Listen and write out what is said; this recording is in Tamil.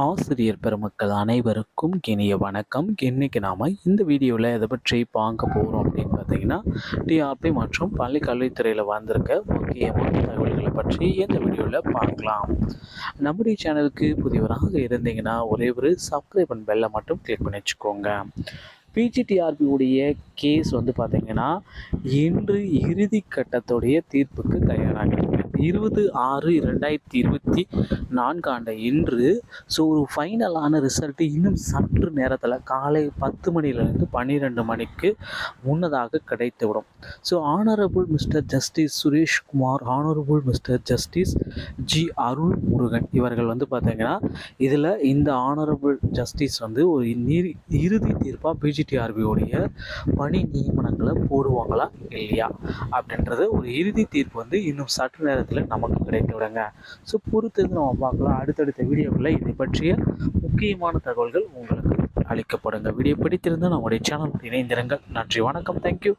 ஆசிரியர் பெருமக்கள் அனைவருக்கும் இனிய வணக்கம். இன்னைக்கு நாம் இந்த வீடியோவில் எதை பற்றி பார்க்க போகிறோம் அப்படின்னு பார்த்தீங்கன்னா டிஆர்பி மற்றும் பள்ளி கல்வித்துறையில் வந்திருக்க முக்கியமான தகவல்களை பற்றி இந்த வீடியோவில் பார்க்கலாம். நம்முடைய சேனலுக்கு புதியவராக இருந்தீங்கன்னா ஒரே ஒரு சப்ஸ்கிரைப் பண்ண பெல்லை மட்டும் கிளிக் பண்ணி வச்சுக்கோங்க. பிஜிடிஆர்பி உடைய கேஸ் வந்து பார்த்தீங்கன்னா இன்று இறுதி கட்டத்துடைய தீர்ப்புக்கு தயாராகிறது இருபது ஆறு ரெண்டாயிரத்தி இருபத்தி நான்காண்ட இன்று ஸோ ஒரு ஃபைனலான ரிசல்ட்டு இன்னும் சற்று நேரத்தில் காலை பத்து மணிலேருந்து பன்னிரெண்டு மணிக்கு முன்னதாக கிடைத்துவிடும். So honourable mister justice Suresh Kumar honourable mister justice G Arul Murugan இவர்கள் வந்து பார்த்தீங்கன்னா இதில் இந்த ஆனரபுள் ஜஸ்டிஸ் வந்து ஒரு நீர் இறுதி தீர்ப்பாக பிஜிடிஆர்பியோடைய பணி நியமனங்களை போடுவாங்களா இல்லையா அப்படின்றது ஒரு இறுதி தீர்ப்பு வந்து இன்னும் சற்று நேரம் நேரத்தில் நமக்கு கிடைத்து விடுங்க. ஸோ பொறுத்திருந்து நம்ம பார்க்கலாம். அடுத்தடுத்த வீடியோவில் இதை பற்றிய முக்கியமான தகவல்கள் உங்களுக்கு அளிக்கப்படுங்க. வீடியோ பிடித்திருந்தால் நம்முடைய சேனல் இணைந்திருங்கள். நன்றி வணக்கம். தேங்க்யூ